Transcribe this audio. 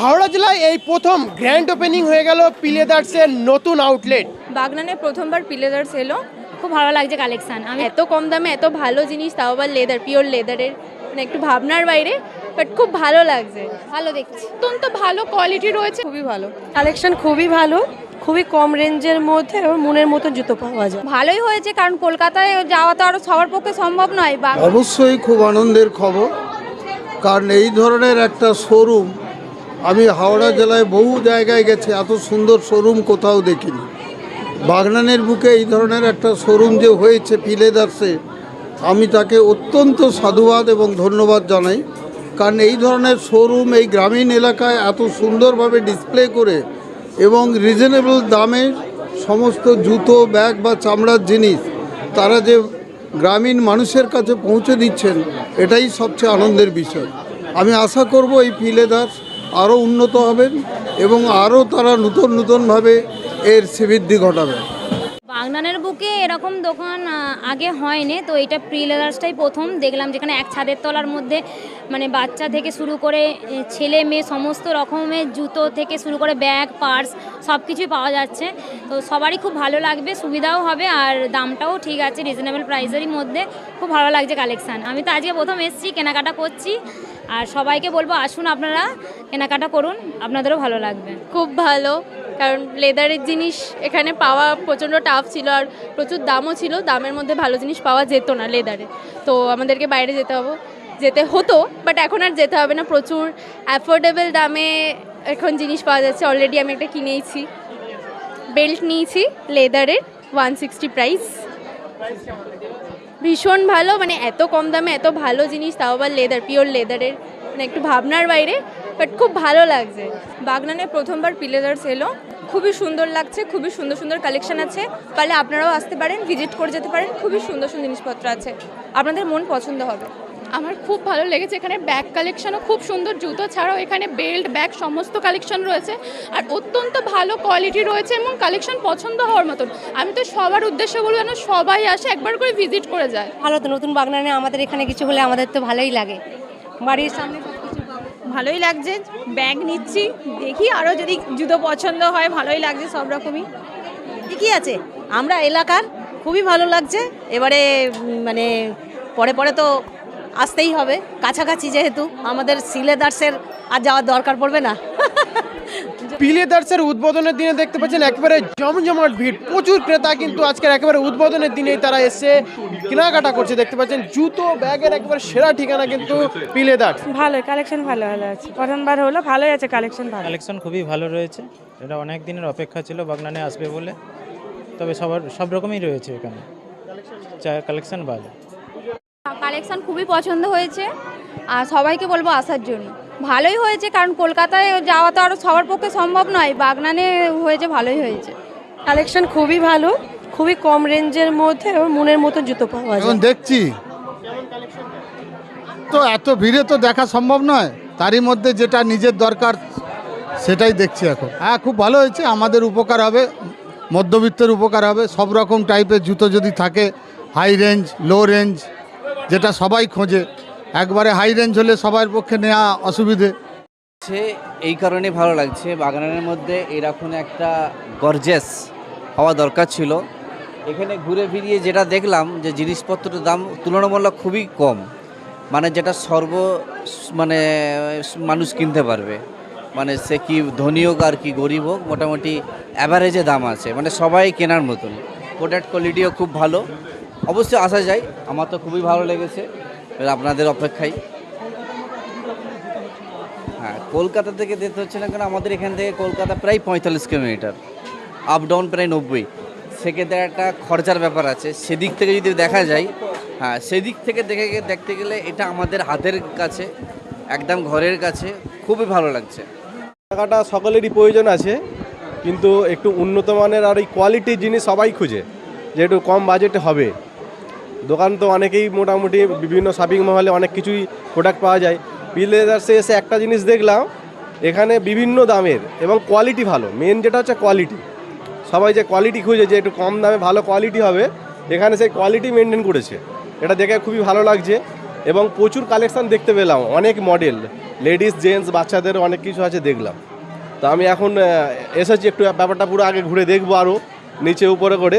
হাওড়া জেলায় এই প্রথম গ্র্যান্ড ওপেনিং হয়ে গেল পিলেদার্সের নতুন আউটলেট বাগনানে প্রথমবার পিলেদার্স এলো। খুব ভালো লাগছে কালেকশন আমি এত কম দামে এত ভালো জিনিস তাও আবার লেদার পিওর লেদারের মানে একটু ভাবনার বাইরে বাট খুব ভালো লাগছে। ভালো দেখছি। অত্যন্ত ভালো কোয়ালিটি রয়েছে। খুবই ভালো। কালেকশন খুবই ভালো খুবই কম রেঞ্জের মধ্যে মনের মতো জুতো পাওয়া যায়। ভালোই হয়েছে কারণ কলকাতায় যাওয়া তো আরও সবার পক্ষে সম্ভব নয় বা অবশ্যই খুব আনন্দের খবর কারণ এই ধরনের একটা শোরুম আমি হাওড়া জেলায় বহু জায়গায় গেছি, এত সুন্দর শোরুম কোথাও দেখিনি। বাগনানের বুকে এই ধরনের একটা শোরুম যে হয়েছে পিলেদার্সে, আমি তাকে অত্যন্ত সাধুবাদ এবং ধন্যবাদ জানাই। কারণ এই ধরনের শোরুম এই গ্রামীণ এলাকায় এত সুন্দরভাবে ডিসপ্লে করে এবং রিজনেবল দামে সমস্ত জুতো, ব্যাগ বা চামড়ার জিনিস তারা যে গ্রামীণ মানুষের কাছে পৌঁছে দিচ্ছেন, এটাই সবচেয়ে আনন্দের বিষয়। আমি আশা করব এই পিলেদার আরও উন্নত হবেন এবং আরও তারা নতুন নতুনভাবে এর শ্রীবৃদ্ধি ঘটাবেন বাগনানের বুকে এরকম দোকান আগে হয়নি, তো এটা প্রি লেদার্সটাই প্রথম। দেখলাম যেখানে এক ছাদের তলার মধ্যে মানে বাচ্চা থেকে শুরু করে ছেলে, মেয়ে, সমস্ত রকমের জুতো থেকে শুরু করে ব্যাগ, পার্স সব কিছুই পাওয়া যাচ্ছে। তো সবারই খুব ভালো লাগবে, সুবিধাও হবে, আর দামটাও ঠিক আছে রিজনেবল প্রাইসেরই মধ্যে। খুব ভালো লাগছে কালেকশান আমি তো আজকে প্রথম এসেছি, কেনাকাটা করছি। আর সবাইকে বলব আসুন আপনারা, কেনাকাটা করুন, আপনাদেরও ভালো লাগবে। খুব ভালো, কারণ লেদারের জিনিস এখানে পাওয়া প্রচণ্ড টাফ ছিল আর প্রচুর দামও ছিল, দামের মধ্যে ভালো জিনিস পাওয়া যেত না লেদারে। তো আমাদেরকে বাইরে যেতে হবে, যেতে হতো বাট এখন আর যেতে হবে না, প্রচুর অ্যাফোর্ডেবল দামে এখন জিনিস পাওয়া যাচ্ছে। অলরেডি আমি একটা কিনেইছি। বেল্ট নিয়েছি, লেদারের ওয়ান সিক্সটি প্রাইস ভীষণ ভালো মানে এত কম দামে এত ভালো জিনিস, তাও আবার লেদার পিওর লেদারের মানে একটু ভাবনার বাইরে বাট খুব ভালো লাগছে। বাগনানে প্রথমবার পিলেদার্স এলো। খুবই সুন্দর লাগছে, খুবই সুন্দর সুন্দর কালেকশন আছে। তাহলে আপনারাও আসতে পারেন ভিজিট করে যেতে পারেন, খুবই সুন্দর সুন্দর জিনিসপত্র আছে। আপনাদের মন পছন্দ হবে। আমার খুব ভালো লেগেছে। এখানে ব্যাগ কালেকশনও খুব সুন্দর জুতো ছাড়াও এখানে বেল্ট ব্যাগ সমস্ত কালেকশন রয়েছে। আর অত্যন্ত ভালো কোয়ালিটি রয়েছে এবং কালেকশন পছন্দ হওয়ার মতন। আমি তো সবার উদ্দেশ্য বলব যেন সবাই আসে একবার করে ভিজিট করে যায়। ভালো তো নতুন বাগনানে আমাদের এখানে কিছু হলে আমাদের তো ভালোই লাগে। বাড়ির সামনে ভালোই লাগছে ব্যাগ নিচ্ছি দেখি আরও যদি জুতো পছন্দ হয় ভালোই লাগছে সব রকমই। ঠিকই আছে আমরা এলাকার খুবই ভালো লাগছে। এবারে মানে পরে পরে তো আসতেই হবে। কাছাকাছি যেহেতু আমাদের সিলেদার্সের আর যাওয়ার দরকার পড়বে না। পিলেদার্সের উদ্বোধনের দিনে দেখতে পাচ্ছেন একেবারে জমজমাট ভিড়। প্রচুর ক্রেতা কিন্তু আজকের একেবারে উদ্বোধনের দিনেই তারা এসে কেনাকাটা করছে। দেখতে পাচ্ছেন জুতো ব্যাগের একেবারে সেরা ঠিকানা কিন্তু পিলেদার্স ভালো কালেকশন ভালো ভালো আছে। প্রথমবার হলো ভালোই আছে কালেকশন ভালো। কালেকশন খুবই ভালো রয়েছে। এটা অনেক দিনের অপেক্ষা ছিল বাগনানে আসবে বলে। তবে সবার সব রকমই রয়েছে এখানে। কালেকশন ভালো। কালেকশন খুবই পছন্দ হয়েছে। আর সবাইকে বলব আসার জন্য। ভালোই হয়েছে কারণ কলকাতায় যাওয়া তো আরও সবার পক্ষে সম্ভব নয় বাগনানে হয়েছে ভালোই হয়েছে। কালেকশন খুবই ভালো খুবই কম রেঞ্জের মধ্যে এবং মনের মতো জুতো পাওয়া এখন যায় দেখছি? তো এত ভিড়ে তো দেখা সম্ভব নয় তারই মধ্যে যেটা নিজের দরকার সেটাই দেখছি এখন। হ্যাঁ খুব ভালো হয়েছে আমাদের উপকার হবে মধ্যবিত্তের উপকার হবে সব রকম টাইপের জুতো যদি থাকে হাই রেঞ্জ লো রেঞ্জ যেটা সবাই খোঁজে। একবারে হাই রেঞ্জ হলে সবার পক্ষে নেওয়া অসুবিধে। সে এই কারণে ভালো লাগছে। বাগানের মধ্যে এরকম একটা গর্জেস হওয়া দরকার ছিল। এখানে ঘুরে ফিরিয়ে যেটা দেখলাম যে জিনিসপত্রের দাম তুলনামূলক খুবই কম। মানে যেটা সর্ব মানে মানুষ কিনতে পারবে। মানে সে কি ধনী হোক আর কি গরিব হোক, মোটামুটি অ্যাভারেজে দাম আছে। মানে সবাই কেনার মতন। প্রোডাক্ট কোয়ালিটিও খুব ভালো। অবশ্যই আসা যায়। আমার তো খুবই ভালো লেগেছে। আপনাদের অপেক্ষায়। হ্যাঁ কলকাতা থেকে যেতে হচ্ছে না কেন? আমাদের এখান থেকে কলকাতা প্রায় পঁয়তাল্লিশ কিলোমিটার। আপ ডাউন প্রায় নব্বই। সেক্ষেত্রে একটা খরচার ব্যাপার আছে। সেদিক থেকে যদি দেখা যায় হ্যাঁ সেদিক থেকে দেখে দেখতে গেলে এটা আমাদের হাতের কাছে, একদম ঘরের কাছে খুবই ভালো লাগছে। টাকাটা সকলেরই প্রয়োজন আছে, কিন্তু একটু উন্নত মানের আর এই কোয়ালিটির জিনিস সবাই খুঁজে, যে একটু কম বাজেটে হবে। দোকান তো অনেকেই মোটামুটি বিভিন্ন শপিং মহলে অনেক কিছুই প্রোডাক্ট পাওয়া যায়। পিলেদার্সে এসে একটা জিনিস দেখলাম, এখানে বিভিন্ন দামের এবং কোয়ালিটি ভালো। মেন যেটা হচ্ছে কোয়ালিটি সবাই যে কোয়ালিটি খুঁজে, যে একটু কম দামে ভালো কোয়ালিটি হবে, এখানে সেই কোয়ালিটি মেনটেন করেছে। এটা দেখে খুবই ভালো লাগছে এবং প্রচুর কালেকশান দেখতে পেলাম। অনেক মডেল লেডিস জেন্টস বাচ্চাদের অনেক কিছু আছে দেখলাম। তো আমি এখন এসেছি, একটু ব্যাপারটা পুরো আগে ঘুরে দেখব আরও নিচে উপরে করে।